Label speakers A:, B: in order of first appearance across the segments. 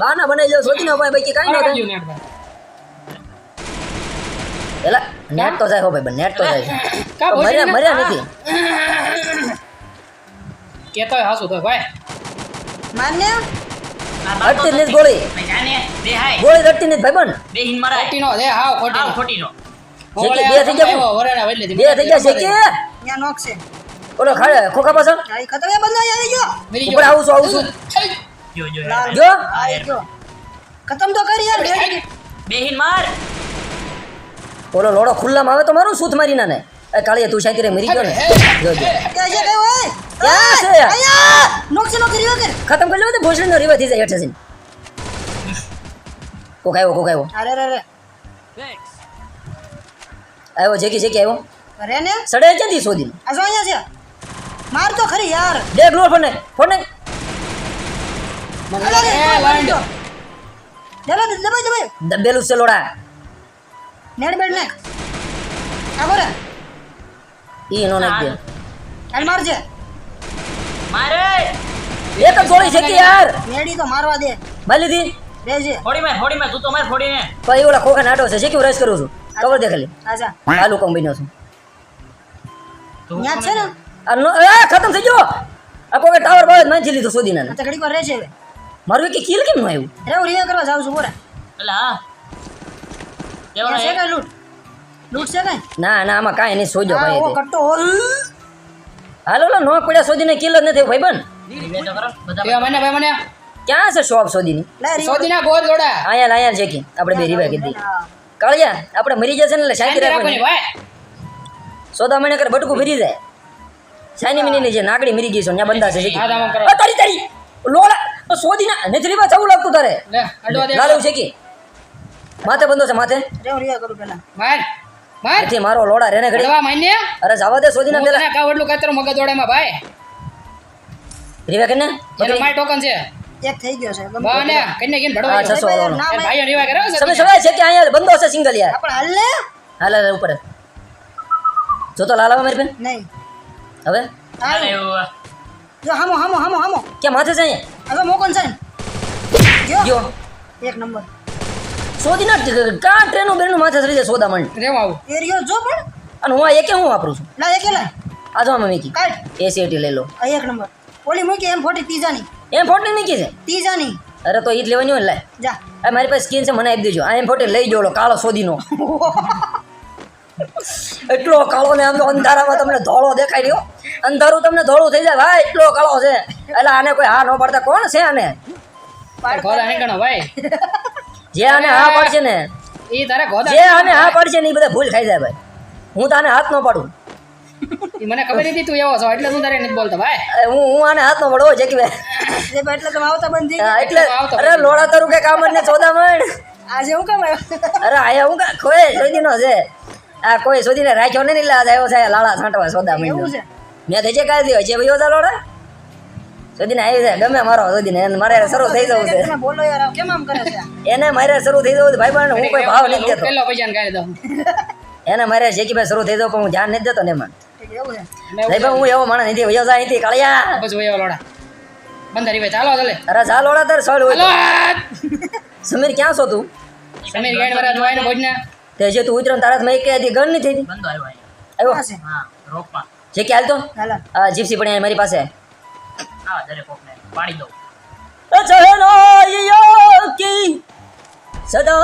A: બાના બનાવી જાવ સોચી ભાઈ બાકી કાઈ ન થાય. એલા નેટ તો જાય હો ભાઈ નેટ તો જાય
B: કા
A: મર્યા મર્યા નથી.
B: કેતો હાસુ તો ભાઈ.
C: માન્ય?
A: અડતી નથી ગોળી. ગોળી અડતી નથી ભાઈ બન.
B: ખોટી નો છે હાવ ખોટી નો
D: ખોટીનો.
A: જેકી બે થઈ ગયા બે થઈ ગયા છે કે
C: ન્યા નોક છે.
A: ઓલો ખાડે ખોખા પાછળ?
C: ખતમ? બંધ આવી ગયો.
A: ઉપર આવું છું આવું છું.
D: જો જો
C: લાલ
A: જો
C: આ જો ખતમ તો કરી યાર
D: બેહીન માર
A: ઓલો લોડો ખુલ્લામાં આવે તો મારું સૂત મારી નાને એ કાળીએ તું શાંતિ રે મરી ગયો ને જો જો
C: કે છે કે ઓય
A: ક્યાં છે?
C: અહીંયા નોક છે નોક કરી વગર
A: ખતમ કરી લેવા તો ભોસડી નો રીવા થઈ જાય હેઠે જઈને કોક આવ્યો કોક આવ્યો
C: અરે અરે રે
A: આવ્યો જેકી જેકી આવ્યો
C: અરે ને
A: સડે ક્યાંથી સોદી
C: આ જો અહીંયા છે માર તો ખરી યાર
A: દેખ લો ફોને ફોને
B: મને
C: અરે
B: લાગે, એ લાંડો.
C: દબાઈ દબાઈ દબાઈ
A: દબેલું છે લોડા.
C: નેડ બેડ ને આ બોરે
A: ઈ નો નાખ દે.
C: હાલ મારજે.
D: મારે.
A: એક તો ગોળી છે કે યાર?
C: નેડી તો મારવા દે.
A: મારી લીધી?
C: રેજે.
D: ફોડી મે ફોડી મે તું તો માર ફોડીને
A: તો એ ઓલા ખોખા નાટો છે કે રસ કરું છું? કવર દે ખાલી
C: આજા
A: આલુ કોમ બન્યો છું.
D: તું
C: ત્યાં છે ને?
A: આ એ ખતમ થઈ ગયો. આ કોકે ટાવર બાવરમાંથી લીધો શોધી ના
C: આ તો ઘડીક વાર રહેશે હવે.
A: મારું એક કિલ કેમ આવ્યું?
C: અરે હું રિયા કરવા જાઉં છું બોરા
D: એલા હા કેવો
C: છે કઈ લૂટ? લૂંટ છે કઈ?
A: ના ના આમાં કાંઈ નહીં સોજો ભાઈ
C: ઓ કટ્ટો હોલ.
A: હાલો લો નો પડ્યા સોદીને કિલ જ નથી ભાઈ બન
B: મને ભાઈ મને
A: ક્યાં છે શોપ
C: સોદીની
B: સોદીના ગોળ જોડા.
A: આયા આયા છે કે આપણે બે રીવા કીધી કાળિયા આપણે મરી જશે ને એટલે શાંતિ
B: શાંતિ રાખો
A: રાખવાની
B: ભાઈ.
A: સોદા મહિને કરે બટકું ફરી જાય સાની મિની જે નાગડી મરી ગઈ છે ત્યાં બંધા છે તારી તારી. લોડા અ, શોધીના નથી રીવા જવું લાગતું તારે. લાલુ છે કે માથે બંધો છે માથે.
C: રિયા કરું પેલા
B: માર માર.
A: નથી મારો લોડા રેને ઘડી.
B: અડવા માન્ય
A: અરે જવા દે
B: હું
A: પેલા.
B: તને કાવડલું કાતર મગજ દોડામાં ભાઈ.
A: રીવા કને?
B: એનો માય ટોકન છે.
C: એક થઈ ગયો છે બાને
B: કને ને કઈને કેમ ભડવા.
C: ના,
B: એ ભાઈઓ રીવા કરે
A: તમે સવાય છે કે અહીંયા બંધો છે સિંગલ યાર
C: આપણે હાલ લે.
A: હાલ હાલ ઉપર. જો તો લાલાવા મારી બેન
C: નહીં.
A: હવે?
C: હાલો. જો હામો હામો હામો હામો.
A: ક્યાં માથે છે અહીંયા?
C: હવે મોકન છે ગયો. એક નંબર.
A: શોધીના કાં ટ્રેનું બેનું માથે ચડી જાય સોદા મંડ
B: રેવા આવું.
C: એરિયો જો પણ.
A: અને હું આ એકે હું વાપરું છું?
C: લા એકેલા
A: આ જો આમાં મીકી.
C: કાઢ.
A: એસીટી લઈ લો.
C: આ એક નંબર. ઓલી મૂકી એમ ફોટી તીજાની
A: એમ ફોટી મીકી છે?
C: તીજાની
A: અરે તો ઈ જ લેવાની હોય લે લાય.
C: જા.
A: આ મારી પાસે સ્કીન છે મને આપી દેજો. આ એમ ફોટી લઈ જો કાળો શોધીનો એટલો કાળો ને આમ તો અંધારામાં તમને ધોળો દેખાય રહ્યો. અંધારું તમને ધોળું થઈ જાય. ભાઈ એટલો કાળો છે. એટલે આને કોઈ હા ન પડતા. કોણ છે આને?
B: ભાઈ.
A: જે આને હા પડશે ને
B: એ તારે
A: જે આને હા પડશે ને એ બધા ભૂલ ખાઈ જાય ભાઈ. હું તને હાથ ન પાડું.
B: મને ખબર હતી તું એવો છો એટલે તું તારે નથી બોલતો ભાઈ.
A: હું હું આને હાથ નો પડો જે કે
C: એટલે તમે આવતા બંધ થઈ
A: એટલે અરે લોડા તારું કે કામ જ ને ચોદા મણ.
C: આજે હું કામ આવ્યો?
A: અરે આયા હું કોઈ જોઈ દીનો છે. આ કોઈ શોધીને રાખ્યો નહીં એટલે આજ આવ્યો છે લાળા છાંટવા સોદા મહિનો.
C: છે?
A: મેં તો જે કાઢી દીધો છે ભાઈ ઓછા લોડા સુધીને આવી જાય ગમે મારો સુધીને એને મારે શરૂ થઈ જવું છે.
C: બોલો યાર કેમ આમ કરે છે?
A: એને મારે શરૂ થઈ જવું છે ભાઈ પણ હું કોઈ ભાવ નથી દેતો.
B: પેલો ભજન ગાઈ દઉં.
A: એને મારે શેકીભાઈ શરૂ થઈ જવું પણ હું ધ્યાન નથી દેતો ને એમાં.
C: એવું
A: નહીં ભાઈ હું એવો માણસ નથી વયો જાય અહીંથી કાળિયા.
B: બસ વયો લોડા. બંધારી ભાઈ ચાલો ચાલે.
A: અરે જા લોડા તાર સોળ હોય સમીર ક્યાં છો તું?
B: સમીર ગાડી વરા જોઈને ભોજના.
A: તે જે તું ઉતરો ને તારા મેં કે હતી ગણ નથી થઈ
D: બંધો આવ્યો અહીંયા
A: આવ્યો
C: ક્યાં છે
D: હા રોકમાં
A: જે કે હાલ તો
C: હાલા
A: આ જીપ્સી પણ અહીંયા મારી પાસે
D: આવા દરેક કોકને પાડી દઉં
A: चहनाइयों की सदा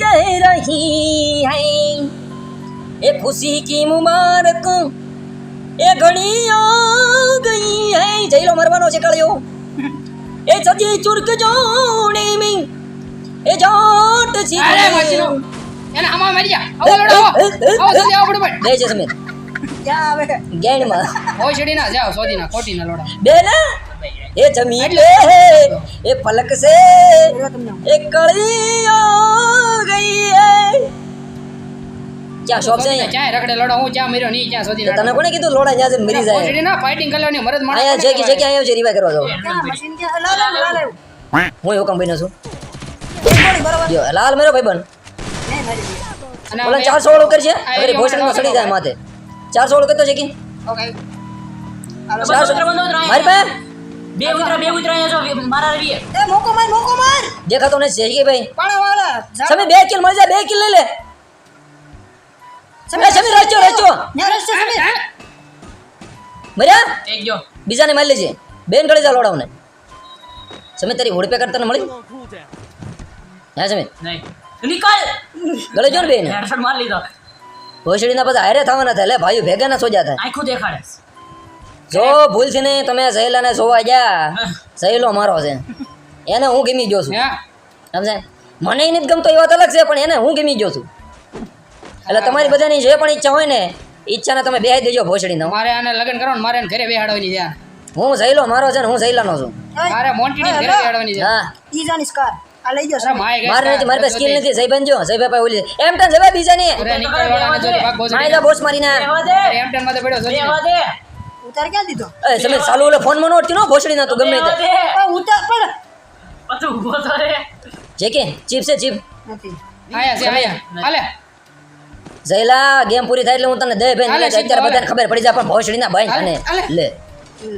A: कह रही है ये खुशी की मुबारक ये घड़ी आ गई है જઈલો મરવાનો છે કળ્યો એ સજી ચુરક જોડે મી એ જાટ છી
B: અરે મચનો એને આમાં મારી જા. આવો લડો આવો. આવો જલ્દી આવો ફટાફટ
A: બે છે સમીર.
C: ક્યાં આવે
A: ગેણમાં
B: હોય છડી ના જાવ સોધી ના ખોટી ના લોડા.
A: બે ના એ જમીન લે એ પલક સે એ કળી આ ગઈ હે. ક્યાં શોપ છે
B: ક્યાં રખડે લોડા હું ક્યાં મર્યો નહીં ક્યાં
A: તો તને કોને કીધું લોડા ત્યાં જઈને મરી જાય.
B: છેડી ના ફાઇટિંગ કરવાની મરદ માણસ
A: આયા જે જે કે અહીંયા છે રીવા કરવા જાવ
C: મશીન કે લાલ લાલ
A: હું હુકમ બન્યો છું. લાલ મેરો ભાઈબંધ.
C: દીધી.
B: અને
A: ઓલા ચારસો વાળો કરશે અરે ભોસડીમાં સડી જાય માથે. ચારસો વાળું કરતો છે કે ચારસો મારી પાસે?
D: બે ઉતરા બે ઉતરા અહીંયા જો મારા રવીએ.
C: એ મોકો માર મોકો માર.
A: દેખાતો નથી કે ભાઈ.
C: પાણા વાળા ઝાડ-
A: બે કિલ મળી જાય બે કિલ લઈ લે. સમી સમીર રાચો રચ્યો.
C: ન્યા રસ્તે સમીર
A: મર્યા?
D: એક જો
A: બીજાને મારી લેજે. બેન ગળી જા લોડાવને સમીર તારી હોડપે કરતા ને મળી? હા સમીર.
D: નહીં નિકાલ.
A: ગળે જો ને બેન.
D: હેડશોટ માર લીધો.
A: ભોસડીના પછી હારે થવાના થાય. લે ભાઈઓ ભેગા ના સોજા થાય.
D: આખું દેખાડે
A: જો ભૂલથી નહીં તમે સહેલાને સોવા ગયા. સહેલો મારો છે. એને હું ગમી ગયો છું.
B: હા.
A: સમજે? મને નથી ગમતો એ વાત અલગ છે પણ એને હું ગમી ગયો છું. એટલે તમારી બધાની જે પણ ઈચ્છા હોય ને ઈચ્છાને તમે બેહાઈ દેજો ભોસડીને.
B: મારે આને લગ્ન કરવાનું મારે ઘરે બેહાડવાની છે.
A: હું સહેલો મારો છે ને હું સહેલાનો છું.
B: મારે મોન્ટીની ઘરે બેહાડવાની છે.
A: હા.
C: ઈજાની સ્કાર. આ લઈ ગયો
B: અરે માય ગઈ
A: મારે નથી મારી પાસે સ્કિલ નથી સહી બનજો સહી ભાઈ ઓલી એમ ટેન જવા બીજાની.
B: અરે નીકળવાના જો ભાગ બોસ
A: મારી જા બોસ મારીને.
D: બેવા દે.
B: એમ ટેનમાં તો પડ્યો
D: દે.
C: ઉતાર ક્યાં દીધો?
A: એ તમે સાલો ઓલે ફોનમાં નોટતી નો ભોસડી ના તો. ગમે તે
C: ઉતાર પણ
D: પાછું ઊભો તો રે.
A: જે કે ચીપ છે ચીપ.
C: નથી.
B: આયા છે આયા. હાલે.
A: જયલા ગેમ પૂરી થાય એટલે હું તને દે બેન અત્યારે બધાને ખબર પડી જાય પણ ભોસડી ના ભાઈ અને લે.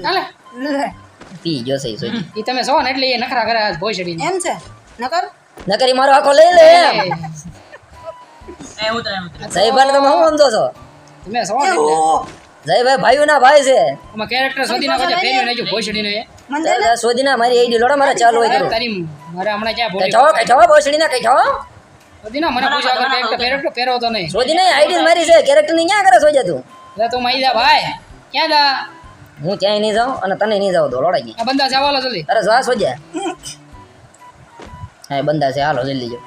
B: હાલે.
C: લે.
A: પી જો સહી સોજી
B: ઈ તમે છો ને એટલે એ નખરા કરે આજ ભોસડી
C: એમ છે? નકર
A: નકરી મારો આખો લઈ લે.
D: એ ઉતરા એમ ઉતરા.
A: જયભાઈ તમે શું સમજો છો?
B: તમે
A: જયભાઈ ભાઈઓ ના ભાઈ છે.
B: કેરેક્ટર શોધી નાખો ભોસડી ને
A: શોધી ના મારી આઈડી લોડા મારા ચાલુ હોય
B: તારી મારે હમણાં ક્યાં
A: કઈ
B: ભોસડી
A: ના કઈ છો
B: શોધી ના મને પૂછ્યા વગર કેરેક્ટર કેરેક્ટર પહેરો તો નહીં.
A: શોધી નહીં આઈડી મારી છે કેરેક્ટરની ક્યાં કરે સોજે તું?
B: એટલે તું માઈ જા ભાઈ. ક્યાં જા?
A: હું ત્યાંય નહીં જાઉં અને તને નહીં જાવ તો લોડાઈ
B: આ બંદા છે જલ્દી.
A: અરે જા સોજ્યા હા બંધા બંદા છે. હાલો જલ્દી જો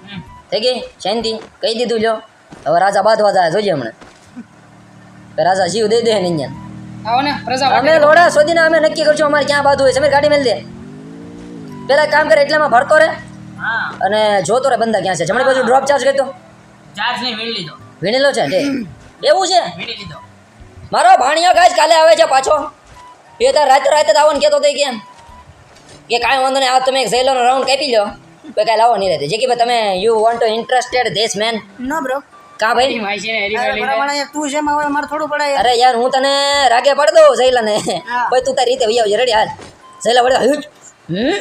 A: થઈ ગઈ? શાંતિ? કહી દીધું જો હવે રાજા બાંધવા જાય જોજે હમણાં. રાજા જીવ દઈ દે
B: ને
A: અમે લોડા શોધીને અમે નક્કી કરશું અમારે ક્યાં બાંધવું હોય સમીર ગાડી મેલ દે. પેલા કામ કરે એટલામાં ભરતો રે. અને જોતો રે બંદા ક્યાં છે. જમણી બાજુ ડ્રોપ ચાર્જ કરતો
D: ચાર્જ નહીં વીણી લીધો.
A: વીણેલો છે તે એવું છે?
D: વીણી લીધો.
A: મારો ભાણિયો ગાય કાલે આવે છે પાછો. એ તાર રાતે રાતે જ આવવાનું કહેતો હતો કેમ? કે કાંઈ વાંધો નહીં આ તમે એક સહેલોનો રાઉન્ડ કાપી લો કાંઈ લાવો નહીં રહેતી. જે કે ભાઈ તમે you want to interested this man
C: no bro
A: કા ભાઈ?
C: તું છે મારે થોડું પડે
A: અરે યાર હું તને રાગે પડ દઉં જઈલા
C: ને
A: ભાઈ તું તારી રીતે વહી આવજે રેડી હાલ. જઈલા વડે હમ.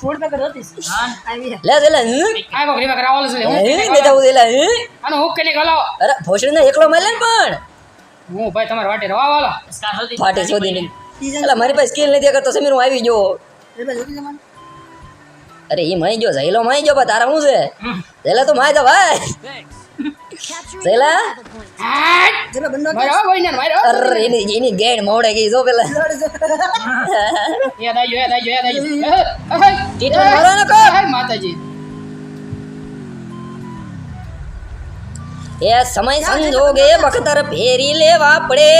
C: ફૂડ પેકેટ હતી
D: હા.
C: આવી હે
A: લે સહેલા હમ.
B: આ બકરી બકરા આવાલો છે. હું
A: હમ
B: કેને
A: દેતા હું સહેલા હમ.
B: આનો હુક કેને ગલાવો
A: અરે ભોસડીને એકલો મળે પણ.
B: હું ભાઈ તમારે વાટે રવા વાલો
D: સ્કાર હતી
A: ફાટે શોધીને
C: સીઝન
A: એટલે મારી પાસે સ્કિલ નથી કરતો સમીર હું આવી ગયો. અરે એ માઈ ગયો સહેલો માઈ ગયો તારા શું છે? સહેલા તો માય તો ભાઈ. સહેલા
C: જેલો બંદો
B: મારો ભાઈ ને મારો
A: અરે એની એની ગેણ મોડે ગઈ જો પેલા.
B: યાદ આવી યાદ આવી યાદ આવી
A: ટીટો મારો ને કો
B: માતાજી.
A: એ સમય સંજોગે બખતર ફેરી લેવા પડે.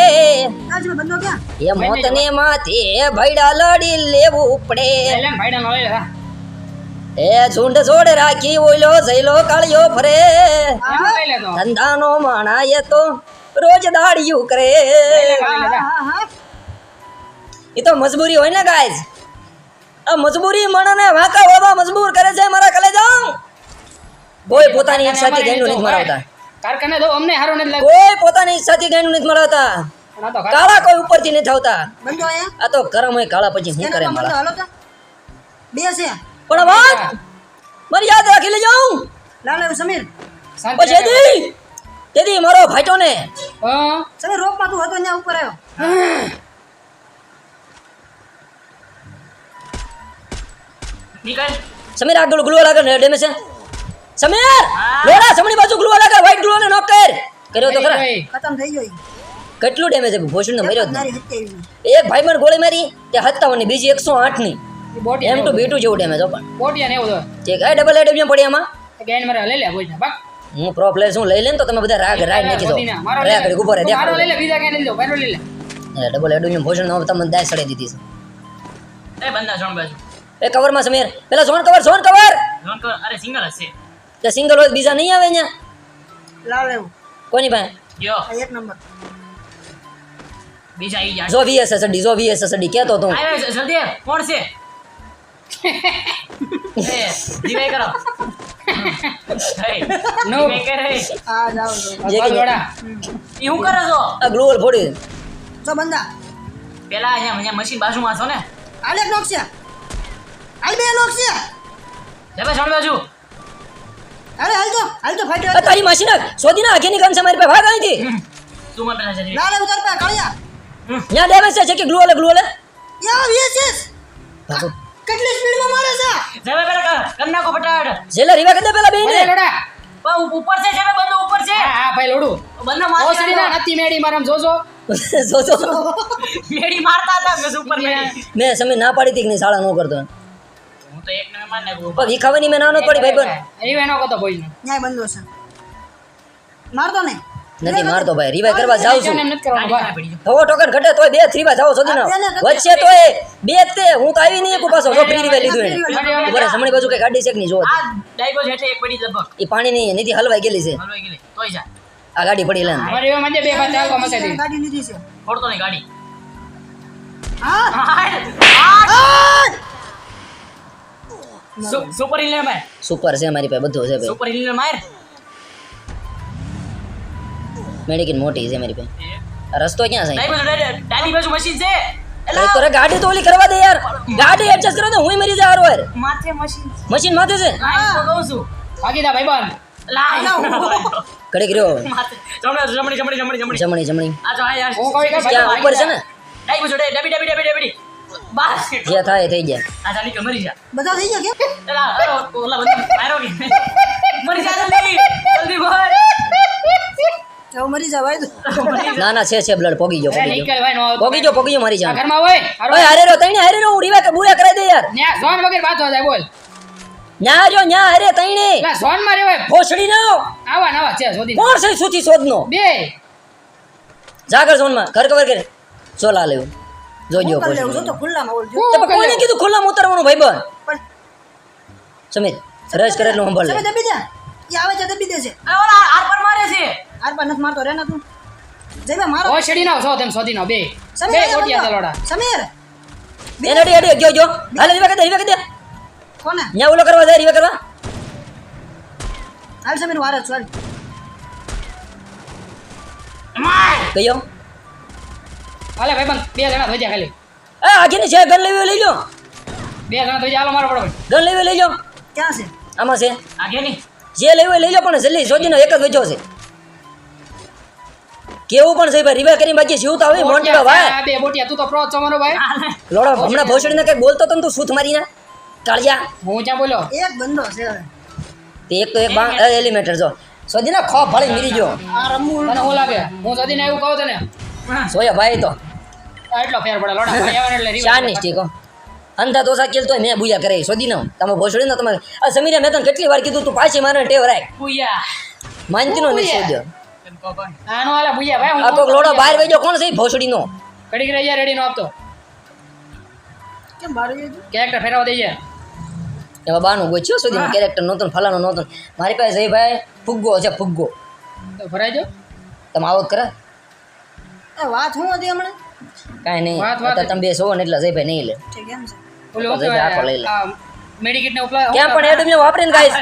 A: એ મોતને માથે ભૈડા લડી લેવું પડે. એ ઝુંડ જોડે રાખી ઓઈલો જઈલો કાળિયો ફરે.
B: લઈ માણા તો.
A: તો રોજ દાડિયું કરે. એ તો મજબૂરી હોય ને ગાય આ મજબૂરી મણને વાંકા હોવા મજબૂર કરે છે મારા કલે જાઉં કોઈ પોતાની ઈચ્છાથી ગેંડું નથી મરાવતા.
B: કારખાને દો અમને હારો નથી
A: કોઈ પોતાની ઈચ્છાથી ગેંડું નથી મરાવતા.
B: લાગતું આ તો
A: કાળા કોઈ ઉપરથી નથી આવતા. આ તો ગરમ હોય કાળા પછી શું કરે મારા.
C: બે છે.
A: પણ વાત મારી યાદ રાખી લેજો.
C: લાલ સમીર.
A: પછી દી તેદી મારો ભાઈટો ને
B: હા?
C: સમીર રોકમાં તું હતો ત્યાં ઉપર આવ્યો.
D: નીકળ.
A: સમીર આગળ ગ્લુવા લાગે ને ડેમેજ છે. સમીર લોડા સમણી બાજુ ગ્લુવા લાગે વ્હાઈટ ગ્લુવા ને નોક કર. કર્યો તો ખરા.
C: ખતમ થઈ ગયો.
A: કેટલું ડેમેજ છે? ભોસડી ને મર્યો એક ભાઈ મને ગોળી મારી તે સત્તાવનની બીજી એકસો
B: આઠની E
A: M two B two જેવું ડેમેજ પણ.
B: બોટિયા ને એવું તો.
A: ઠીક આ ડબલ એડ પડી આમાં
B: ગેન મારે લઈ લે બોઈ બક
A: હું પ્રો પ્લેયર શું લઈ લેને તો તમે બધા રાગ રાગ નાખી દો. રે આગળ ઊભો રહે
B: મારો લઈ લે બીજા કઈ લઈ લો મારો લઈ લે.
A: ડબલ એડ ભોજન નો તમને દાય સડી દીધી છે.
D: એ બંદા જોણ બાજુ.
A: એ કવરમાં સમીર પેલા zone cover zone cover
D: zone cover અરે સિંગલ હશે
A: તે સિંગલ હોય બીજા નહીં આવે અહીંયા?
C: લાલ આવ્યું
A: કોની પાસે?
D: યો.
C: એક નંબર.
D: બીજા આવી જા
A: જો વીએસએસડી જો વીએસએસડી કહેતો તો. હું.
D: જલ્દી કોણ છે? એ દિવાઈ કરો હે,
B: No.
D: દિવાઈ કર હે.
C: આ જાઓ જાઓ.
A: જે કે-
D: ઈ હું કરો છો?
A: આ ગ્લોવલ ફોડી
C: જો બંદા.
D: પેલા અહીંયા અહીંયા મશીન બાજુમાં છો ને?
C: હાલ એક નોક બે નોક છે.
D: છોડ બાજુ.
C: અરે હાલ તો હાલ તો ફાટી
A: તારી માસી ના ના આગેની કામ છે મારી પાસે. ભાગ અહીંથી.
D: તું મને પેલા જરી
C: લાલે ઉતાર પા કાળિયા
A: ત્યાં ડેમેજ છે કે
C: યા વીએસએસ કેટલી સ્પીડમાં મારે છે?
D: જવે પેલા કર નાખો ફટાફટ.
A: જેલે રીવા કરી દે પેલા બેને.
B: લોડા.
D: પા ઉપર છે જવે બંદો ઉપર છે.
B: હા હા ભાઈ લોડું.
D: બંદો મારી
B: ઓસડી ના નથી મેડી મારમ જોજો.
A: જો જો
D: મેડી મારતા હતા મેં ઉપર મેડી
A: મેં સમય ના પાડી હતી કે નહીં શાળા નો કરતો.
D: હું તો એક ને માર નાખું
A: પણ વિખાવાની મેં ના નહોતી પડી ભાઈ બન
B: એ એનો કતો ભાઈ
C: ના બંધો છે. મારતો નહીં.
A: નથી મારતો ભાઈ. રીવાય કરવા જાઉં છું. થવો ટોકન ઘટે તોય બે થ્રી જાઓ સુધી ના વચ્ચે તોય બે તે. હું તો આવી નહીં એકું પાછો જો ફ્રી રીવાય લીધું એને. બરાબર જમણી બાજુ કઈ ગાડી છે કે નહીં જો
D: આ ડાયગો છે એક પડી લગભગ.
A: એ પાણી ની નીતિ હલવાઈ ગયેલી છે.
D: હલવાઈ ગયેલી. તોય જા.
A: આ ગાડી પડી લે
B: મારે એમાં બે બાદ ચાલવા મસાઈ દે
C: ગાડી લીધી છે.
D: ફોડતો નહીં ગાડી. સુપર હિલ ને માર.
A: સુપર છે મારી પાસે બધું છે ભાઈ.
D: સુપર હિલ ને માર.
A: મેડિકિન મોટી છે મારી પાસે આ રસ્તો ક્યાં છે
D: ડાબી બાજુ ડાબી- ડાબી બાજુ મશીન છે
A: અરે તો રે ગાડી તો ઓલી કરવા દે યાર ગાડી એડજસ્ટ કરો તો હું મરી જાય હારો યાર
D: માથે મશીન
A: મશીન માથે છે
D: હા એ તો કહું છું
B: ભાગીદા ભાઈ બંધ
D: લા
A: ઘડીક રહ્યો
D: માથે જમણી જમણી જમણી જમણી જમણી
A: જમણી જમણી
D: આ જો આ યાર
B: હું કહું કે
A: ક્યાં ઉપર છે ને
D: ડાબી બાજુ ડાબી ડાબી ડાબી ડાબી બસ
A: જે થાય એ થઈ ગયા
D: આ ચાલી કે મરી જા
C: બધા થઈ ગયા કે
D: એલા અરે ઓલા બંદો માર્યો કે મરી જા જલ્દી જલ્દી બોલ
C: તો મરી જાવ
A: ના ના છે છે બ્લડ પોગી ગયો પોગી ગયો.
B: નીકળ ભાઈ નો આવતો.
A: પોગી ગયો પોગી ગયો મારી જાન.
B: ઘરમાં હોય?
A: ઓય હારે રો તઈને હારે રો હું રીવા બુરા કરાઈ દે યાર.
B: ન્યા ઝોન વગર બાતો જાય બોલ.
A: ન્યા જો ન્યા હારે તઈને
B: લા ઝોનમાં રેવાય
A: ભોસડી નો
B: આવા નવા છે શોધી
A: કોણ છે સુથી શોધનો?
B: બે.
A: જાગર ઝોનમાં ઘર કવર કરે. ચો લા જોજો
C: મોકલ લેવું છો
A: ભોસડી.
C: તો ખુલ્લામાં ઓલ
A: તો કોને કીધું ખુલ્લામાં ઉતરવાનું ભાઈ બન? સમીર રસ કરે સંભાળ લે.
C: દબી દે. આવે છે દબી દે છે
D: આ ઓલા હાર પર મારે છે.
C: આર પર નથી મારતો રે ને તું. જઈ મારો.
B: ઓ શેડી ના સો તેમ સોધી નો બે. બે ગોટિયા
C: બંધો. સમીર.
A: બે અડી અડી ગયો જો હાલે રીવા કરી દે રીવા કરી દે
C: કોને?
A: ન્યા ઓલો કરવા જાય રીવા કરવા.
C: હાલ સમીર વારે ચાલ.
A: ગયો
B: હાલે ભાઈ બંધ. બે જણા થઈ જાય ખાલી.
A: એ આગેની છે ગન લેવી લઈ લો
B: બે જણા થઈ જાય હાલો મારો પડો.
A: ગન લેવી લઈ લો
C: ક્યાં છે?
A: આમાં છે.
D: આગે ની
A: જે લેવું લઈ લો પણ જલ્દી શોધીનો એક જ વેચો છે. કેવું પણ છે ભાઈ રીવા કરીને બાકી જીવતા હોય મોન્ટી ભાઈ.
B: બે બોટિયા તું તો પ્રો છો ભાઈ.
A: લોડો હમણાં ભોસડીને કઈ બોલતો તો ને તું સૂત મારીને. કાળિયા.
B: હું ક્યાં બોલો?
C: એક બંદો છે.
A: તે એક તો એક બાં એલિમેટર જો. શોધીને ખો ભળી મરી ગયો.
C: આ રમવું
B: તને હું લાગે? હું શોધીને એવું કહું તને?
A: સોયા ભાઈ તો.
B: એટલો ફેર પડે લોડા ભાઈ આવે એટલે
A: ચાર
B: reverse
A: ની સ્ટીકો અંધા દોસા કેલ તો મેં બુયા કરે. સોદી ના તમે ભોસડી ના તમે આ સમીરે મેં તને કેટલી વાર કીધું તું પાછી મારે ટેવ રાખ.
D: બુયા.
A: માનતી નો
D: કોણ
B: આનો આલા ભૂયા ભાઈ હું
A: આ કોક લોડો બહાર વેજો કોણ છે ભોસડી નો
B: કડી રહી જાય રેડી નો આપતો.
C: કેમ બહાર ગયું
B: કેરેક્ટર ફેરવા દેજે
A: એમાં બાનું ગોચ્યો સુધી કેરેક્ટર નહોતું ફલાનું નહોતું મારી પાસે જય ભાઈ ફુગ્ગો છે ફુગ્ગો.
B: તો ભરાઈ જો.
A: તમે આવો કરે.
C: એ વાત હું હતી હમણે?
A: કાઈ નહીં
B: વાત, વાત.
A: તમે બે ને એટલે જય ભાઈ નહીં લે.
C: ઠીક એમ છે.
B: ઓલો
A: જઈ લઈ લે.
B: આ મેડિકેટ ને ઉપલા
A: ક્યાં પણ એડમ વાપરીને ગાઈસ.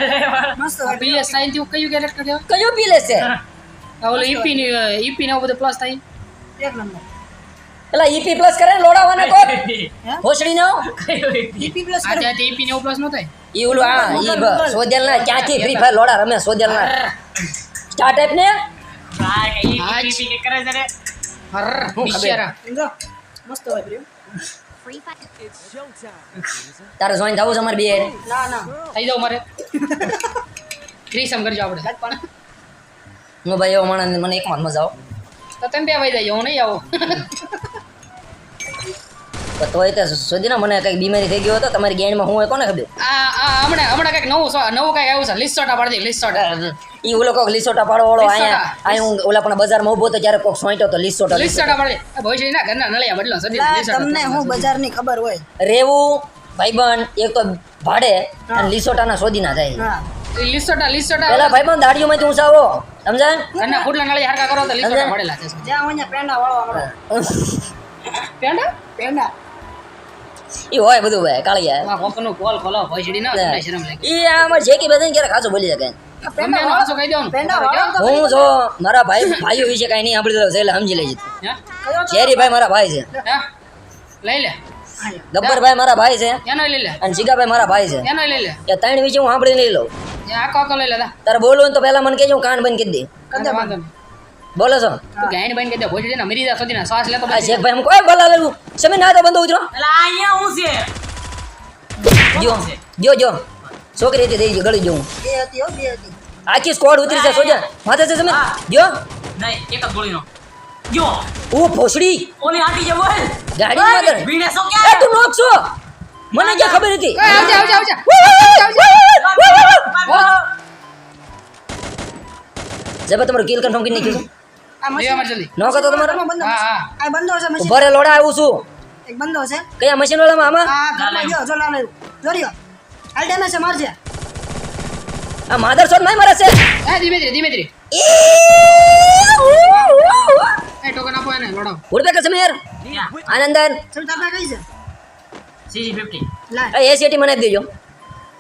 C: મસ્ત.
B: પીએસ સાઈનથી કયું કેરેક્ટર કયો
A: કયો પી લેશે
B: આ ઓલું ઈપી ની ઈપી ને એવું બધું પ્લસ થાય
C: એક નંબર
A: પેલા ઈપી પ્લસ કરે લોડાવાને કોક ભોસડી નો
C: ઈપી પ્લસ
B: કરે આજે ઈપી ને એવું પ્લસ ન થાય
A: ઈ ઓલું આ ઈ સોજલ ના ક્યાંથી ફ્રી ફાયર લોડા રમે સોજલ ના સ્ટાર ટાઈપ ને
D: આ કે ઈ
B: આજ.
D: પી પી કે કરે જરે
B: હર બિચારા
C: મસ્ત હોય પ્રેમ
A: તારે જોઈન થવું છે અમારે બે
C: ના ના
B: થઈ જાવ મારે ક્રીસમ કરજો આપણે
C: પણ
A: હું ભાઈ એવો માણસ મને એકમાં જ મજા આવો.
B: તો તમે બે વહી જાય હું નહીં આવો.
A: તોય તે સોજી ના મને કંઈક બીમારી થઈ ગયો હતો તમારી ગેંડમાં હું કોને ખબર?
B: આ આ હમણાં હમણાં કંઈક નવું નવું કઈ આવ્યું છે લિસ્ટોટા પાડી દે લિસ્ટોટા.
A: ઈ ઓલો કોક લીસોટા પાડો ઓળો
B: લીસોટા.
A: અહીંયા અહીંયા હું ઓલા પણ બજારમાં ઊભો તો જ્યારે કોક સોંટ્યો તો લીસોટા
B: લિસ્ટોટા પાડી ભવિષ્ય ના ઘરના નળિયા બદલો સદી
C: તમને હું બજારની ખબર હોય.
A: રેવું ભાઈબંધ એક તો ભાડે અને લીસોટાના સોદીના થાય.
C: હા
B: એ લિસ્ટોટા લિસ્ટોટા
A: પેલા માં તું સાવો સમજાય?
B: અને ફૂટલા નળિયા હરકા કરો તો લિસ્ટોટા મળેલા છે.
C: જ્યાં અહીંયા પેંડા વાળવા મળો.
B: પેંડા?
C: પેંડા.
A: ઈ હોય બધું ભાઈ કાળિયા.
B: આ કોકનું કોલ ખોલો ભોજડી ના તમને શરમ લાગે.
A: ઈ આમાં જે કે બધાને ક્યારે ખાસો બોલી શકે.
B: કહી દો?
A: હું જો મારા ભાઈ ભાઈઓ વિશે કાંઈ નહીં સાંભળી એટલે સમજી લેજે. ચેરી ભાઈ મારા ભાઈ છે.
B: લઈ લે.
A: ગબ્બરભાઈ મારા ભાઈ છે.
B: એનો લઈ લે.
A: અને જીગાભાઈ મારા ભાઈ છે.
B: એનો લઈ લે.
A: એ ત્રણ વિશે હું સાંભળી લઈ લઉં.
B: એ આખો આખો લઈ લે
A: તારે બોલવું ને તો પહેલા મને કહેજો હું કાન બંધ કરી દે બોલો છો?
B: ગાયન બંધ કરી દે ભોજડી ના મરી જા સુધી ના શ્વાસ લેતો
A: આ ભાઈ હું કોઈ બોલા લેવું સમીર ના તો બંધ ઉતરો.
D: એટલે અહીંયા હું છે?
A: જો જો જો. છોકરી હતી દઈ ગળી જોઉં
C: બે હતી હો બે હતી.
A: આખી સ્કોડ ઉતરી છે સોજા. માથે છે સમીર જો.
D: નહીં એક જ ગોળીનો. જો
A: ઓ ભોસડી
D: ઓલી આટી જવો હે
A: ગાડીમાં
D: ઓય,
A: દર.
D: ભીડે છો
A: એ તું નોક છો મને ક્યાં ખબર હતી
B: આવજે આવજે આવજે
A: જબ તમારો કિલ કન્ફર્મ કરી નાખ્યું નો કરતો તમારો
C: આમાં
B: હા, હા.
C: આ બંધો છે મશીન
A: ભરે લોડા આવું છું
C: એક બંધો છે
A: કયા મશીન વાળામાં આમાં
C: હા ઘરમાં જો જો લાવ જો રહ્યો હાલ ડેમેજ છે મારજે
A: આ માધર સોન માય મારે છે
B: એ ધીમે ધીમે ધીમે ધીરે એ ટોકન આપો એને લોડાવ
A: ઉડતા કે સમીર? આનંદન?
C: ચલ તાપા કઈ છે?
D: સીજી ફિફ્ટી
C: લાય.
A: એ એસીટી મને આપી દેજો.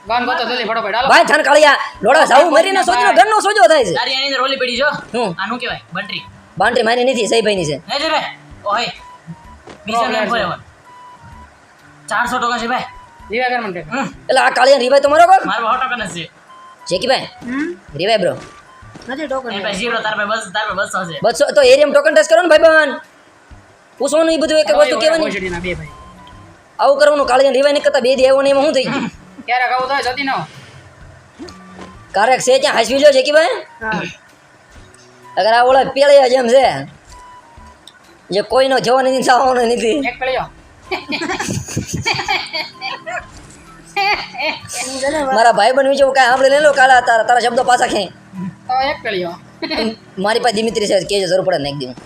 B: બાન બતો જલ્દી ફટોફટ હાલો.
A: ભાઈ થાન કાળિયા લોડા સાવું મરીને સોજનો ઘરનો સોજો થાય છે.
D: તારી એની અંદર રોલી પડી જો.
A: હું?
D: આનું કહેવાય? બંટરી.
A: બાંટરી મારી નથી સહી ભાઈની છે.
D: એ છે ભાઈ ઓય બીજા
B: Problem
D: નો ફોરેવર ચારસો ટકા છે ભાઈ.
B: રીવા કર મને
A: એટલે આ કાળિયા રીવા તમારો કોણ?
D: મારો 100 ટકા નથી
A: જેકી ભાઈ?
C: હમ?
A: રિવાય બ્રો
C: નથી ટોકન
D: એ ભાઈ ઝીરો તાર ભાઈ બસ તાર ભાઈ બસો છે
A: બસો તો એરિયમ ટોકન ટેસ્ટ કરો ને ભાઈ બન પૂછવાનું એ બધું એક એક વસ્તુ કહેવાની.
B: બે ભાઈ.
A: આવું કરવાનું કાળજી રિવાય નહીં કરતા બે દી આવ્યો ને એમાં શું થઈ ગયું?
B: જતી ના
A: કારેક છે ત્યાં હાસવી લો જેકી ભાઈ. અગર આ ઓલા પેળિયા જેમ છે જે કોઈનો જવાનો નથી થવાનો નથી.
B: એક
C: છે
A: મારા ભાઈ બન વિશે કાંઈ આપણે લઈ લો કાળા તારા તારા શબ્દો પાછા ખેં
B: તો એક
A: મારી પાસે દિમિત્રી છે કે જરૂર પડે નાખી દઉં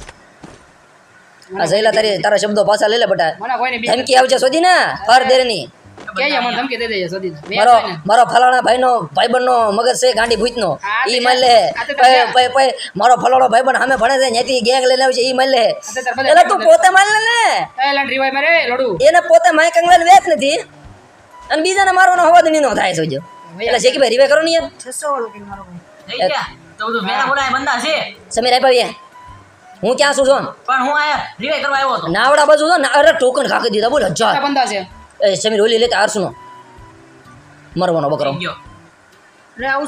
A: આ જઈલા તારી તારા શબ્દો પાછા લઈ લે બટા. ધમકી આવજે સોધી ના ફર દેરની.
B: કે મને ધમકી દે દેજે સદી બે
A: મારો. મારો ફલાણા ભાઈનો ભાઈબંધનો મગજ છે ગાંડી ભૂતનો. ઈ. લે. પય મારો ફલાણો ભાઈબંધ સામે ભણે છે ત્યાંથી ગેંગ લઈને આવી છે ઈ મળ લે.
B: તો
A: એટલે પોતે માલ લે ને.
B: એ લાંડ રિવાય મારે લોડુ.
A: એને પોતે માય કંગલાને વેચ નથી. અને બીજાને મારવાનો હવા દણી નો થાય છે એટલે છે ભાઈ રિવે કરો ને યાર.
C: છસો વાળું મારો ભાઈ.
D: થઈ ગયા. તો બધું મેરા મોડા બંદા છે.
A: સમીર આપ્યા હું ક્યાં છું છું
D: પણ હું આયા રિવાઈ કરવા આવ્યો હતો.
A: નાવડા બાજુ છો ને અરે ટોકન ખાકી દીધા બોલ હજાર.
B: બંદા છે?
A: એ સમીર ઓલી લેતા આરસુ નો મરવાનો બકરો.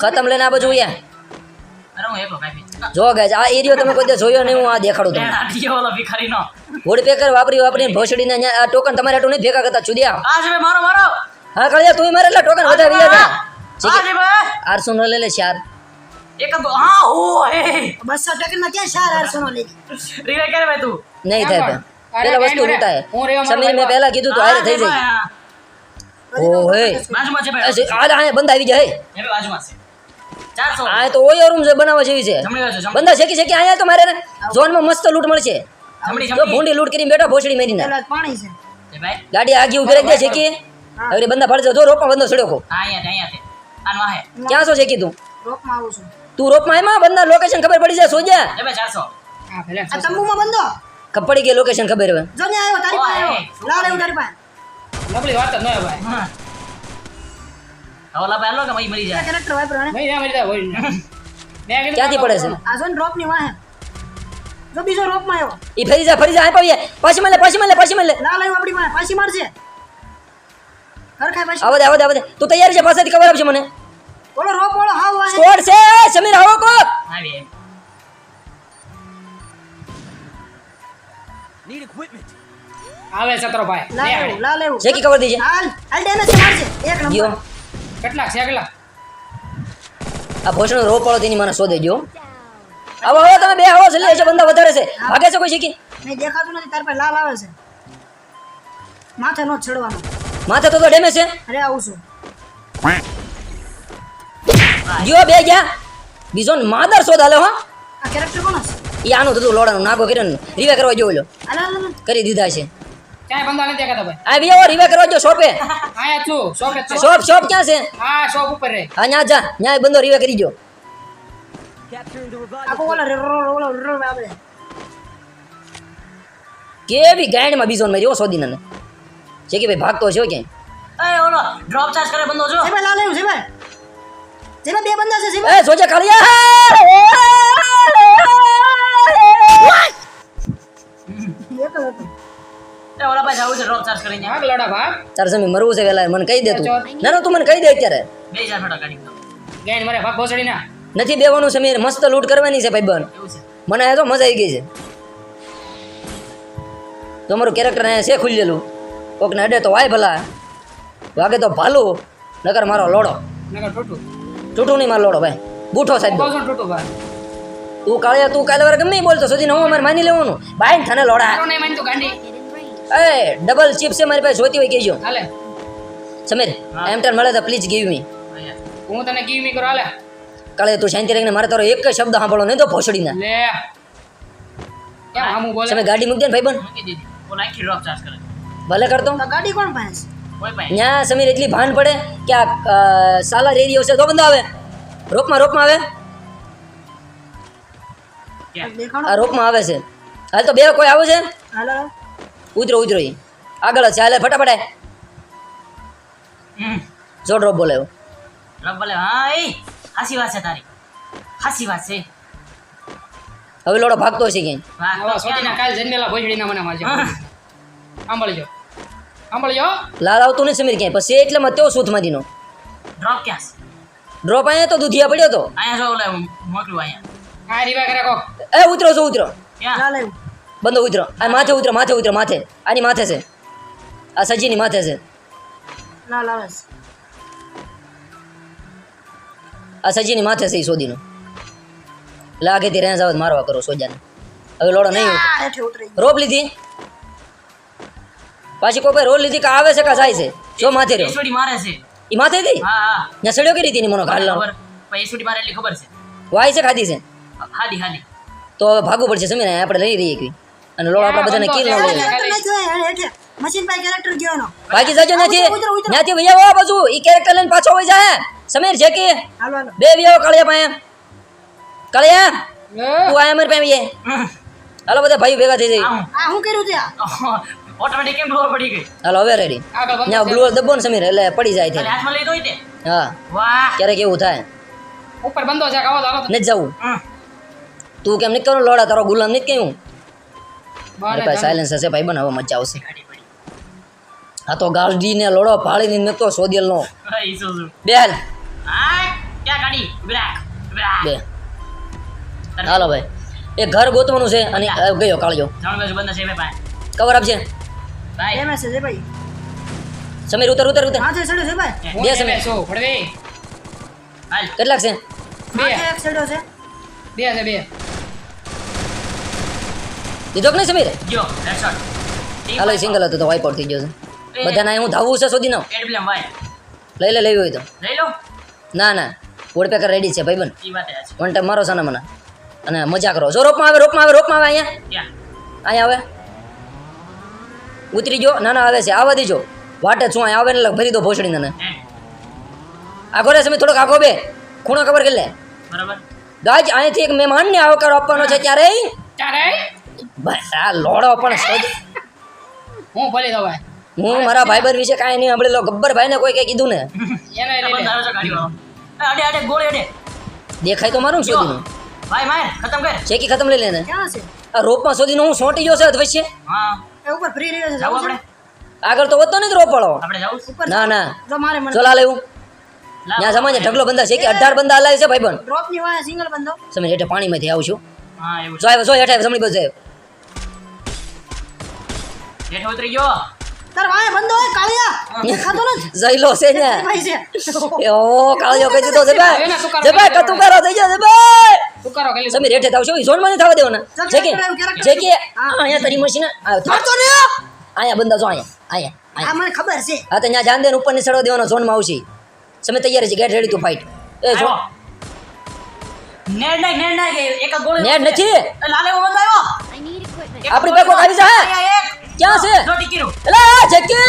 A: ખતમ લઈને આ બાજુ યા જો ગાય આ એરિયો તમે કોઈ જોયો નહીં હું આ દેખાડું તમને. પેકર વાપરી વાપરીને ભોસડીને આ ટોકન તમારે હાટું નહીં ભેગા કરતા ચુદિયા. હા કળિયા તું મારે એટલે ટોકન વધારે આરસુ ન લઈ લે ચાર.
D: એક હા ઓ હે
C: બસો ટકનમાં ક્યાં ચાર આઠસો નો લઈ
D: રિવાઈ કરે ભાઈ તું.
A: નહીં થાય પણ. પેલા વસ્તુ લૂંટાય
B: હું
A: સમીર મેં પહેલા કીધું તો હારે થઈ જાય.
D: હા.
A: ઓ હે
D: બાજુમાં છે ભાઈ.
A: આ આ બંધ આવી જાય
D: એ બાજુમાં છે.
A: આ તો ઓયો રૂમ છે બનાવવા જેવી છે બંધા શેકી શેકી અહીંયા તો મારે ઝોનમાં મસ્ત લૂંટ મળશે.
D: તો
A: ભૂંડી લૂંટ કરીને બેઠા ભોસડી મેરી
C: ના પાણી છે.
A: ગાડી આગી ઊભી રાખી દે શેકી. હવે બંદા ફળજો જો રોપમાં બંધો છડ્યો કો
D: હા અહીંયા અહીંયા છે. આનો હે
A: ક્યાં છો શેકી તું?
C: રોપમાં આવું છું.
A: તું રોપમાં એમાં બંધા લોકેશન ખબર પડી જાય સોજા?
D: એ ભાઈ ચારસો.
B: હા ભલે
C: આ તંબુમાં બંધો?
A: પડી ગઈ લોકેશન ખબર હવે.
C: જો ને આવ્યો તારી પાસે. આવ્યો લાલ આવ્યું તારી પાસે.
B: નબળી વાત ન હોય ભાઈ.
D: હા. ઓલા ભાઈ હાલો કે મઈ મરી જાય?
C: કનેક્ટર હોય ને.
B: મઈ ના મરી જાય હોય. મેં કીધું
A: ક્યાંથી પડે છે?
C: આ જો ને ડ્રોપની વાહે. જો બીજો રોપમાં આવ્યો
A: ઈ ફરી જા ફરી જા આ પાવીએ પાછી મળે પાછી મળે પાછી મળે.
C: લાલ આવ્યું આપડી પાસે. પાછી મારજે હરખાય પાછી.
A: આવો દે આવો દે આવો દે. તું તૈયાર છે? પાસેથી ખબર આપશે મને.
C: ઓલો રો બોલો હાવ વાહે
A: સ્કોર છે સમીર આવો કો
D: આવી એમ.
B: આવે છત્રો ભાઈ.
C: લાલ
B: લે
C: આવ્યું
B: આવે.
C: લાલ આવ્યું
A: શેકી ખબર દીજે.
C: હાલ હાલ ડેમેજ મારજે. એક
A: ગયો.
C: નંબર
B: કેટલાક છે કેટલા?
A: આ ભોસનો રો પડો તેની મને શોધે જો આવો હવે તમે બે આવો જલ્દી છે બંદા વધારે છે. ભાગે છે કોઈ શીખી
C: નહીં દેખાતું નથી તાર પર લાલ આવે છે. માથે નો છડવાનો
A: માથે તો તો ડેમેજ છે.
C: અરે આવું છું.
A: ગયો બે ગયા. બીજો ને માદર શોધ હાલે હો.
C: આ કેરેક્ટર કોણ છે
A: ઈ આનું થતું લોડાનું નાગો કર્યો ને રીવે કરવા જો લો. કરી દીધા છે.
B: ક્યાંય બંધા નથી દેખાતા ભાઈ.
A: આ બી આવો રીવે કરવા જો શોપે.
B: આયા છું શોપે જ
A: શોપ શોપ ક્યાં છે?
B: હા શોપ ઉપર રે
A: હા ન્યા જા ન્યા બંધો રીવે કરી જો કેવી ગાયણમાં બીજો ને મારી ઓ શોધી છે કે ભાઈ ભાગતો છે ક્યાંય.
D: ઓલો ડ્રોપ ચાર્જ કરે બંધો જો.
C: ભાઈ લાલ છે ભાઈ જેમાં બે બંદા છે
A: એ જોજે ખાલી મરવું છે વેલા મને કહી દે ના ના તું મને કહી દે અત્યારે નથી બેવાનું સમીર મસ્ત લૂંટ કરવાની છે
D: ભાઈ બન
A: મને તો મજા આવી ગઈ છે તમારું કેરેક્ટર અહીંયા છે ખુલ્લેલું કોકને અડે તો વાય ભલા વાગે તો ભાલું નકર મારો લોડો
B: નકર
A: ચૂંટું નહીં મારો લોડો ભાઈ. બૂઠો સાહેબ.
B: કહું છું
A: તું કાલે તું કાલે વાર ગમે બોલતો સુધી હું અમારે માની લેવાનું. ભાઈ ને થને લોડા
B: તારો નહીં માની તું ગાંડી.
A: એ ડબલ ચિપ્સ છે મારી પાસે જોતી હોય કહેજો.
B: હાલે.
A: સમીર. એમ ટેન મળે તો પ્લીઝ ગીવ મી
B: હું તને ગીવ મી કરો હાલે.
A: કાલે તું શાંતિ રહીને મારે તારો એક જ શબ્દ સાંભળો નહીં તો ભોસડી ના
B: લે. કેમ આમું બોલે?
A: તમે ગાડી મૂકી દે ને બન
D: મૂકી આખી ડ્રોપ ચાર્જ કરે.
A: ભલે કરતો.
C: ગાડી કોણ પાસે?
A: ત્યાં સમીર એટલી ભાન પડે કે આ સાલા રેડિયો છે તો બંધ આવે. રોપમાં રોપમાં આવે. આ રોપમાં આવે છે. હાલ તો બે કોઈ આવે છે.
C: હાલો.
A: ઉતરો ઉતરો એ આગળ છે. હાલે ફટાફટ. જોડ
D: રોપ
A: જો ડ્રોપ બોલાયો.
D: ડ્રોપ બોલે હા એ. હાસી વાત છે તારી. હાસી વાત છે.
A: હવે લોડો ભાગતો છે ક્યાંય.
B: કાલ જન્મેલા ભોજડીના મને મારજો સાંભળજો. સાંભળજો.
A: લાલ આવતું નહીં સમીર ક્યાંય. પછી એટલેમાં તેઓ સૂથ માંદીનો
D: ડ્રોપ ક્યાં છે?
A: ડ્રોપ અહીંયા તો દૂધિયા પડ્યો તો.
D: અહીંયા જો ઓલે મોકલું અહીંયા.
B: આ રીવા કરે કો.
A: એ ઉતરો છો ઉતરો.
D: ક્યાં?
C: લાલ
A: બંધો ઉતરો. આ માથે ઉતરો માથે ઉતરો માથે. આની માથે છે. આ સજીની માથે છે.
C: લાલ આવે છે.
A: આ સજીની માથે છે એ લાગે લાગેથી રેન્જ આવત મારવા કરો સોજાને. હવે લોડો નહીં. રોપ લીધી? પાછી કોઈ રોલ લીધી કે આવે છે કે જાય છે? જો માથે રહ્યો.
D: એસોડી મારે છે.
A: એ માથે હતી
D: હા હા.
A: નસડ્યો કે કરી હતી મનો ઘાલ
D: ખબર પણ એસોડી મારે એટલી ખબર છે.
A: વાય છે ખાધી છે?
D: ખાધી ખાધી
A: તો હવે ભાગવું પડશે સમીર આપણે લઈ રહીએ કે અને લોડો આપણે બધાને કિલ ન
C: મશીન ભાઈ કેરેક્ટર ગયો એનો
A: બાકી જજો નથી નથી વૈયા આવો બાજુ. ઈ કેરેક્ટર લઈને પાછો હોય જાય. સમીર છે કે
C: હાલો હાલો.
A: બે વિયો કાળિયા પાસે. કાળિયા તું આયા મારી પાસે. હાલો બધા ભાઈ ભેગા થઈ
D: જઈ
C: આ શું કર્યું ત્યાં
D: ઓટોમેટિક કેમ ખબર પડી ગઈ?
A: હાલો હવે રેડી
B: બંધ
A: ત્યાં દબો ને સમીર એટલે પડી જાય છે
D: હાથમાં લઈ દોઈ તે?
A: હા.
D: વાહ.
A: ક્યારેક એવું થાય.
B: ઉપર બંધો છે આવો હાલો
A: ને જવું. તું કેમ નહીં કરું લોડા તારો ગુલામ નથી કહ્યું મારે પાસે સાયલેન્સ હશે ભાઈ બનાવવા મજા આવશે.
D: ગાડી
A: આ તો ગાડીને લોડો ફાડીને મેકતો સોદિયલ નો
D: હા,
A: બે હાલ
D: હા ક્યાં ગાડી? બ્રેક
A: બે. હાલો ભાઈ. એ ઘર ગોતવાનું છે અને ગયો કાળજો
D: જાણ બંધ છે ભાઈ.
A: કવર આપજે.
D: ભાઈ.
C: એમ છે ભાઈ.
A: સમીર ઉતર ઉતર ઉતર.
C: હા છે સડો છે ભાઈ.
A: બે
B: સમીર.
A: સમય.
B: ફડવે
D: હાલ.
A: કેટલા છે?
B: બે.
C: એક સડો છે.
B: બે છે બે.
A: દીધો કે નહીં સમીર?
D: જો હેડશોટ
A: હાલો સિંગલ હતો તો વાઇપ આઉટ થઈ ગયો છે. બધાને હું ધાવવું છે સુધી નાવ
D: એડ બ્લેમ ભાઈ
A: લઈ લે લેવી હોય તો.
D: લઈ લો.
A: ના ના. વોડપેકર રેડી છે ભાઈબંધ.
D: ઈ વાત છે
A: વન ટાઈમ મારો સાના મને. અને મજા કરો. જો રોપમાં આવે રોપમાં આવે રોપમાં આવે અહીંયા? અહીંયા આવે. ઉતરી જો ના ના આવે છે આવવા દેજો. વાટે છું આવે ને ભરી દો ભોસડી ને આખો રે સમય થોડોક આખો બે. ખૂણો ખબર કરી લે
D: બરાબર.
A: ગાજ અહીંથી એક મહેમાનને આવકાર આપવાનો છે ત્યારે બસ આ લોડો પણ શોધ
B: હું ભલી દઉં
A: હું મારા ભાઈબંધ વિશે કાંઈ નહીં સાંભળેલો ગબ્બર ભાઈને કોઈ કંઈ કીધું ને.
D: આવે
A: દેખાય તો મારું શોધીનું
D: ભાઈ માર ખતમ કર.
A: ચેકી ખતમ લઈ લેને
C: ક્યાં છે?
A: આ રોપમાં શોધીને હું સોંટી ગયો છે અધવશ્ય?
D: હા.
C: ઉપર ફ્રી રહ્યો છે
D: જાવ આપણે.
A: આગળ તો વધતો નથી રોપાળો
D: આપણે જાવ
C: ઉપર
A: ના ના.
C: જો મારે મને
A: જો લાલ ત્યાં સમાજે ઢગલો બંધા છે. કે અઢાર બંધા હલાવે છે ભાઈબંધ.
C: ડ્રોપની વાય સિંગલ બંધો.
A: સમજ હેઠે પાણીમાંથી આવું છું.
D: હા એવું
A: જો આવ્યો જો હેઠે આવ્યો, જમણી બાજુ
D: હેઠે ઉતરી ગયો.
C: તાર વાય બંધો હોય કાળિયા.
A: છે ને? ઓ કહી દીધો છે. ભાઈ
B: એના
A: ભાઈ કતું કરો થઈ ગયો છે ભાઈ.
B: તું કરો ખાલી
A: સમીર હેઠે થાવ છો ઈ ઝોનમાં નથી થવા દેવાના. જે કે જે કે અહીંયા તારી મશીન થાવ.
C: ને
A: અહીંયા જો અહીંયા અહીંયા
C: આ મને ખબર છે.
A: હા તો ત્યાં જાન દેન ઉપરની સડવા દેવાનો ઝોનમાં આવશે. તમે તૈયાર છે ગેટ રેડી ટુ ફાઇટ એ જો.
D: નેડ નાખ નેડ નાખ એક ગોળી
A: નેટ નથી.
D: લાલે ઓ આવ્યો.
A: આપણી
D: ગોળી
A: આવી જા. ક્યાં છે?
D: જો ટીકીરું
A: એલા આ જગ્કે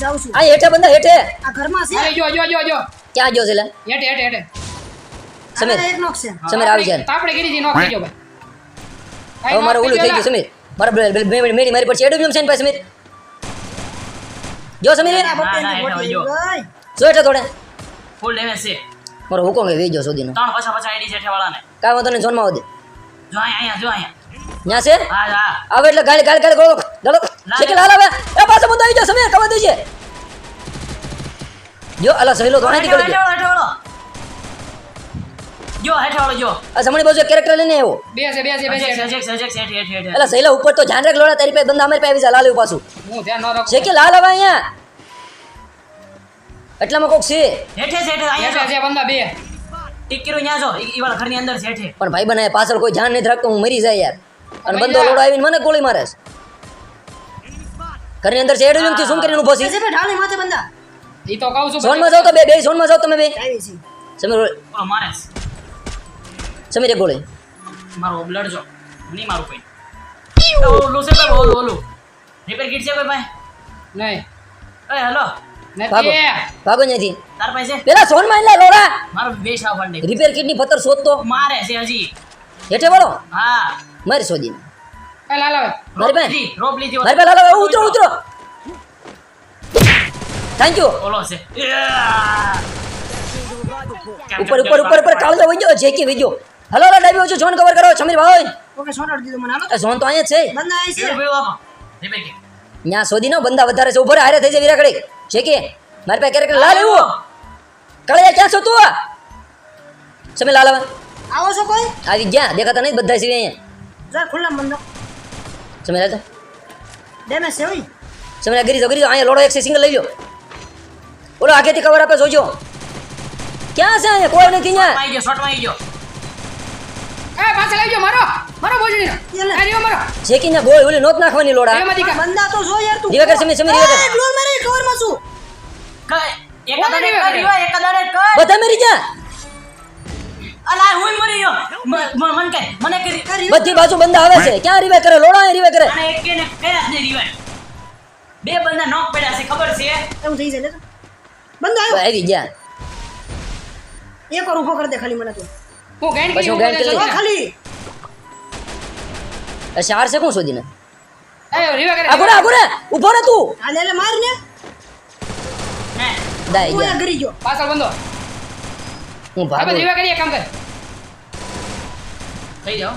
C: જાઉં છું.
A: આ હેઠે બંધા હેઠે.
C: આ ઘરમાં છે?
B: અરે જો જો જો જો.
A: ક્યાં ગયો છે લે?
B: હેઠે હેઠે હેઠે.
A: સમીર
C: આ એક નોક છે.
A: સમીર આવી જાય
B: આપણે કરી થી નોક જો ભાઈ.
A: હવે મારે ઓલું થઈ ગયું સમીર. મારા મેરી મારી પછી એડબ્લ્યુએમ છે ને ભાઈ સમીર? જો સમીર.
D: ના, ના, જો.
A: હેઠે થોડે.
D: ફૂલ ડેમેજ છે.
A: મારો હુકમ કે વેજો સુધીનો.
D: ત્રણ પાછા પાછા આઈડી છે વાળાને.
A: કાઈ વાંધો નહીં જોનમાં આવો
D: જો અહીંયા જો અહીંયા.
A: છે?
D: હા હા.
A: આવે એટલે ગાડી ગાડી ગાડી ગળો ગળો. છે કે આવે એ પાછો બંધ આવી જાય સમય કવા દેજે જો અલા સહેલો તો અહીંથી
D: જો હેઠે વાળો જો.
A: આ સમણી બાજુ કેરેક્ટર લઈને આવ્યો.
B: બે છે બે છે બે છે
D: અજેક્સ, અજેક્સ, હેઠે, હેઠે, હેઠે.
A: અલા સહેલા ઉપર તો ધ્યાન રાખ લોડા તારી પાસે બંદા અમારી પાસે આવી જાય લાલ એવું પાછું.
B: હું ધ્યાન ન રાખું.
A: છે કે લાલ આવે અહીંયા. એટલામાં કોક છે.
D: હેઠે છે, હેઠે, અહીંયા
B: છે બંદા બે.
D: ટીક કર્યું ત્યાં જો. ઈ- ઈ વાળા ઘરની અંદર છે, હેઠે.
A: પણ ભાઈ બનાય પાછળ કોઈ ધ્યાન નથી રાખતો હું મરી જાય યાર. અને બંદો. લોડો આવીને મને ગોળી મારે છે. ઘરની અંદર શેડ એમથી શું કરીને ઊભો
C: છે.
A: છે
C: ઢાળી માથે બંદા
B: ઈ તો કહું છું
A: ઝોનમાં જાઓ તો બે બે ઝોનમાં જાવ તમે બે.
C: આવી છે.
D: મારે છે.
A: સમીર ગોળે.
D: મારો બ્લડ જો નહીં મારું કોઈ. ઓલું છે ભાઈ, ઓલું, ઓલું. Repair kit છે કોઈ પાસે?
B: નહીં.
D: એ, હેલો.
A: ભાગો
B: નથી.
A: ભાગો. ત્યાંથી
D: તાર પાસે?
A: પેલા
D: મારો બે સાવ ફંડે.
A: રિપેર કિટની પથ્થર શોધતો.
D: મારે છે હજી.
A: હેઠે વાળો.
D: હા.
A: મારી શોધી.
B: એ લાલ
A: મારી પાસે.
D: રોપ લીધી
A: મારી પાસે હાલો ઉતરો ઉતરો. થેન્ક યુ
D: ઓલો છે.
A: ઉપર ઉપર ઉપર ઉપર કાળજો વઈ જે કે વઈ હલો હલો ડાબી બાજુ ઝોન કવર કરો સમીર ભાઈ
C: ઓકે સોટાડી દીધું મને હાલો
A: એ ઝોન તો અહીંયા જ છે
C: બંદા આવી છે
D: ભેળું ભેળું આપો. Repair kit.
A: ત્યાં શોધી નો બંદા વધારે છે ઊભો હારે થઈ જાય વિરાકડી છે કે મારી પાસે કેરેક્ટર લાલ એવું. કળિયા ક્યાં છો તું? સમીર લાલ આવે
C: આવો છો કોઈ?
A: આવી ગયા દેખાતા નહીં બધા સિવાય અહીંયા.
C: જા ખુલ્લા બંદો
A: સમીર આવજો
C: ડેમેજ છે હોય
A: સમીર ગરી જાઓ ગરી જાઓ અહીંયા લોડો એક છે સિંગલ લઈ લો ઓલો આગેથી કવર આપે જોજો. ક્યાં છે અહીંયા? કોઈ નથી અહીંયા
D: આવી ગયો શોર્ટમાં આવી ગયો.
B: એ પાછળ આવી ગયો મારો મારો ભોજડી આ રહ્યો મારો.
A: છે કે ઓલી નોત નાખવાની લોડા.
B: એમાંથી કા
C: બંદા તો જો યાર કવરમાં છું.
D: કર.
A: બધા મરી જા
D: અલા, હુંય મરી ગયો. મ- મ- મને કહે, મને કહે,
C: કરી
A: બધી બાજુ બંદા આવે છે. ક્યાં રીવે કરે? લોડા એ રીવે કરે.
D: એકે ને બે બંદા નોક પડ્યા છે ખબર છે?
C: એવું થઈ જાય તો. બંદો આવ્યો.
A: આવી ગયા.
C: એક વાર ઊભો કરી દે ખાલી મને તું.
B: હું ગાઈડ
A: પછી હું
B: કરી
A: કરી
C: ખાલી.
A: ચાર છે કોણ શોધીને
B: એ રીવા કરે.
A: આગો રે આગો રે ઊભો રે તું.
C: આ લે લે માર ને.
A: દાઈ ગયા.
C: અહીંયા ગયો.
B: પાછળ બંધો.
A: હું ભાગો.
B: રીવા કરીએ કામ કર.
D: થઈ જાઓ.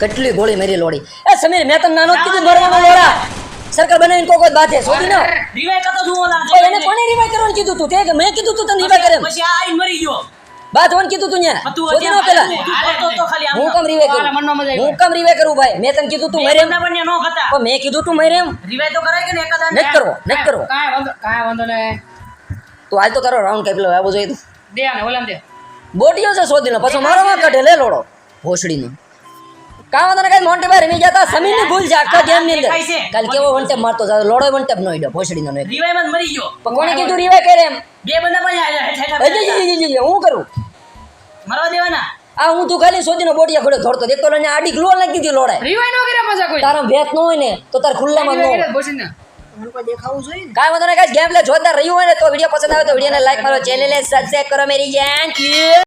A: કેટલી ગોળી મારી લોડી. એ સમીર મેં તને નાનો કીધું મરવાનો લોડા સરકાર બનાવીને કોકો બાધે સોધી ના
D: revive કરતો છું ઓલા
A: એને કોને રિવાય કરવાનું કીધું તું? તે કે મેં કીધું તું તને રિવાય કરે
D: પછી આ મરી ગયો.
A: બાધવાનું કીધું તું ન્યા.
D: તું
A: શોધી પેલા.
D: તું પડતો તો ખાલી આમ
A: હું કામ રિવાય કરું? હું કામ રિવાય કરું ભાઈ? મેં તને કીધું તું મરે એમ
D: નો
A: પણ મેં કીધું તું મરે એમ
D: revive તો કરાય કે ને એકાદા
A: નથી કરવો નથી કરવો.
B: કાંઈ વાંધો કાંઈ વાંધો નહીં.
A: તો હાલ તો તારો રાઉન્ડ કઈ લો આવું
B: દે ઓલામ દે.
A: બોટીઓ છે શોધીને પછી મારો માં કાઢે લે લોડો. ભોસડીનો. કાં વાંધો ને કઈ મોન્ટે ભાઈ રમી જતા સમીરની ભૂલ છે આખા ગેમની અંદર. કાલ કેવો વન ટેપ મારતો હતો લોડો વન ટેપ નો ભોસડીનો નો એક.
D: જ મરી ગયો.
A: પણ કોણે કીધું રિવાય કરે એમ?
D: બે બંદા પણ આયા હેઠ હેઠ
A: એ જી, જી, જી, જી, જી, હું કરું?
D: મરવા દેવાના.
A: આ હું તું ખાલી શોધીનો બોટિયા ઘોડે ધોડતો દેખતો લઈને આડી ગ્લો નાખી દીધી
B: લોડે નો પાછા કોઈ?
A: તારા ભેત ન હોય ને તો તાર ખુલ્લામાં ન હોય.
B: કરે ભોસડીને
C: મને કોઈ દેખાવું જોઈએ
A: કાંઈ વાંધો નહીં ગાઈસ ગેમ પ્લે જોરદાર રહ્યું હોય ને તો વીડિયો પસંદ આવે તો વિડીયોને લાઈક કરો ચેનલને સબસ્ક્રાઇબ કરો મેરી જાન.